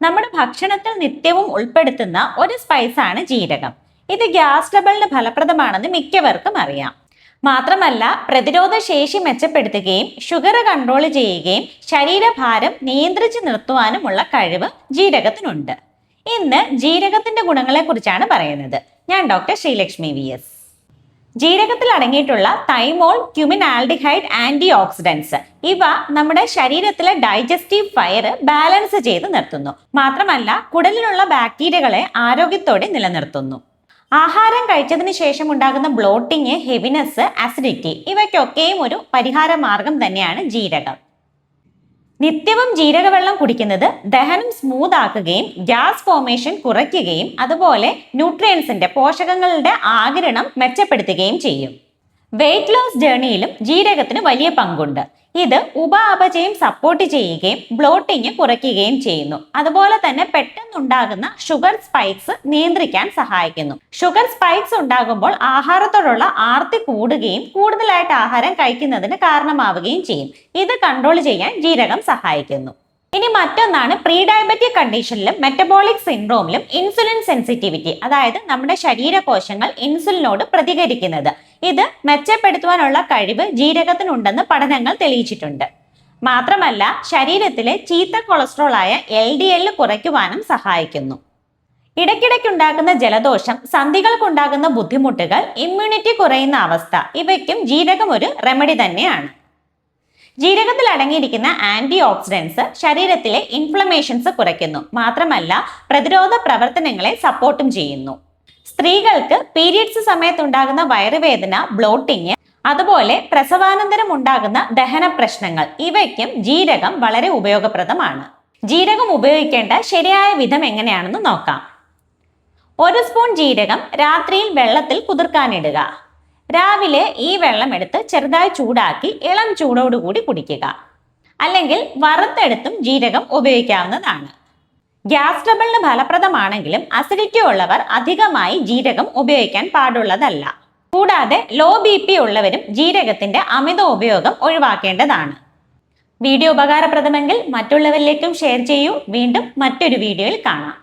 നമ്മുടെ ഭക്ഷണത്തിൽ നിത്യവും ഉൾപ്പെടുത്തുന്ന ഒരു സ്പൈസാണ് ജീരകം. ഇത് ഗ്യാസ് ട്രബിളിന് ഫലപ്രദമാണെന്ന് മിക്കവർക്കും അറിയാം. മാത്രമല്ല പ്രതിരോധ ശേഷി മെച്ചപ്പെടുത്തുകയും ഷുഗർ കൺട്രോൾ ചെയ്യുകയും ശരീരഭാരം നിയന്ത്രിച്ച് നിർത്തുവാനുമുള്ള കഴിവ് ജീരകത്തിനുണ്ട്. ഇന്ന് ജീരകത്തിന്റെ ഗുണങ്ങളെക്കുറിച്ചാണ് പറയുന്നത്. ഞാൻ ഡോക്ടർ ശ്രീലക്ഷ്മി വി എസ് ജീരകത്തിൽ അടങ്ങിയിട്ടുള്ള thymol cumin aldehyde antioxidants ഇവ നമ്മുടെ ശരീരത്തിലെ ഡൈജസ്റ്റീവ് ഫയർ ബാലൻസ് ചെയ്ത് നിർത്തുന്നു. മാത്രമല്ല കുടലിലുള്ള ബാക്ടീരിയകളെ ആരോഗ്യത്തോടെ നിലനിർത്തുന്നു. ആഹാരം കഴിച്ചതിന് ശേഷം ഉണ്ടാകുന്ന ബ്ലോട്ടിങ് ഹെവിനെസ് അസിഡിറ്റി ഇവയ്ക്കൊക്കെയും ഒരു പരിഹാര മാർഗം തന്നെയാണ് ജീരകം. നിത്യവും ജീരകവെള്ളം കുടിക്കുന്നത് ദഹനം സ്മൂത്ത് ആക്കുകയും ഗ്യാസ് ഫോർമേഷൻ കുറയ്ക്കുകയും അതുപോലെ ന്യൂട്രിയൻസിന്റെ പോഷകങ്ങളുടെ ആകിരണം മെച്ചപ്പെടുത്തുകയും ചെയ്യും. വെയിറ്റ് ലോസ് ജേർണിയിലും ജീരകത്തിന് വലിയ പങ്കുണ്ട്. ഇത് ഉപാപചയം സപ്പോർട്ട് ചെയ്യുകയും ബ്ലോട്ടിങ് കുറയ്ക്കുകയും ചെയ്യുന്നു. അതുപോലെ തന്നെ പെട്ടെന്നുണ്ടാകുന്ന ഷുഗർ സ്പൈക്സ് നിയന്ത്രിക്കാൻ സഹായിക്കുന്നു. ഷുഗർ സ്പൈക്സ് ഉണ്ടാകുമ്പോൾ ആഹാരത്തോടുള്ള ആർത്തി കൂടുകയും കൂടുതലായിട്ട് ആഹാരം കഴിക്കുന്നതിന് കാരണമാവുകയും ചെയ്യും. ഇത് കൺട്രോൾ ചെയ്യാൻ ജീരകം സഹായിക്കുന്നു. ഇനി മറ്റൊന്നാണ് പ്രീ ഡയബറ്റിക് കണ്ടീഷനിലും മെറ്റബോളിക് സിൻഡ്രോമിലും ഇൻസുലിൻ സെൻസിറ്റിവിറ്റി അതായത് നമ്മുടെ ശരീരകോശങ്ങൾ ഇൻസുലിനോട് പ്രതികരിക്കുന്നത്. ഇത് മെച്ചപ്പെടുത്തുവാനുള്ള കഴിവ് ജീരകത്തിനുണ്ടെന്ന് പഠനങ്ങൾ തെളിയിച്ചിട്ടുണ്ട്. മാത്രമല്ല ശരീരത്തിലെ ചീത്ത കൊളസ്ട്രോൾ ആയ എൽ ഡി എൽ കുറയ്ക്കുവാനും സഹായിക്കുന്നു. ഇടയ്ക്കിടയ്ക്കുണ്ടാകുന്ന ജലദോഷം സന്ധികൾക്കുണ്ടാകുന്ന ബുദ്ധിമുട്ടുകൾ ഇമ്മ്യൂണിറ്റി കുറയുന്ന അവസ്ഥ ഇവയ്ക്കും ജീരകം ഒരു റെമഡി തന്നെയാണ്. ജീരകത്തിൽ അടങ്ങിയിരിക്കുന്ന ആന്റി ഓക്സിഡൻസ് ശരീരത്തിലെ ഇൻഫ്ലമേഷൻസ് കുറയ്ക്കുന്നു. മാത്രമല്ല പ്രതിരോധ പ്രവർത്തനങ്ങളെ സപ്പോർട്ടും ചെയ്യുന്നു. സ്ത്രീകൾക്ക് പീരിയഡ്സ് സമയത്തുണ്ടാകുന്ന വയറുവേദന ബ്ലോട്ടിങ് അതുപോലെ പ്രസവാനന്തരം ഉണ്ടാകുന്ന ദഹന പ്രശ്നങ്ങൾ. ഇവയ്ക്കും ജീരകം വളരെ ഉപയോഗപ്രദമാണ്. ജീരകം ഉപയോഗിക്കേണ്ട ശരിയായ വിധം എങ്ങനെയാണെന്ന് നോക്കാം. ഒരു സ്പൂൺ ജീരകം രാത്രിയിൽ വെള്ളത്തിൽ കുതിർക്കാനിടുക. രാവിലെ ഈ വെള്ളം എടുത്ത് ചെറുതായി ചൂടാക്കി ഇളം ചൂടോടുകൂടി കുടിക്കുക. അല്ലെങ്കിൽ വറുത്തെടുത്തും ജീരകം ഉപയോഗിക്കാവുന്നതാണ്. ഗ്യാസ് ട്രബിളിന് ഫലപ്രദമാണെങ്കിലും അസിഡിറ്റി ഉള്ളവർ അധികമായി ജീരകം ഉപയോഗിക്കാൻ പാടുള്ളതല്ല. കൂടാതെ ലോ ബി പി ഉള്ളവരും ജീരകത്തിന്റെ അമിത ഉപയോഗം ഒഴിവാക്കേണ്ടതാണ്. വീഡിയോ ഉപകാരപ്രദമെങ്കിൽ മറ്റുള്ളവരിലേക്കും ഷെയർ ചെയ്യൂ. വീണ്ടും മറ്റൊരു വീഡിയോയിൽ കാണാം.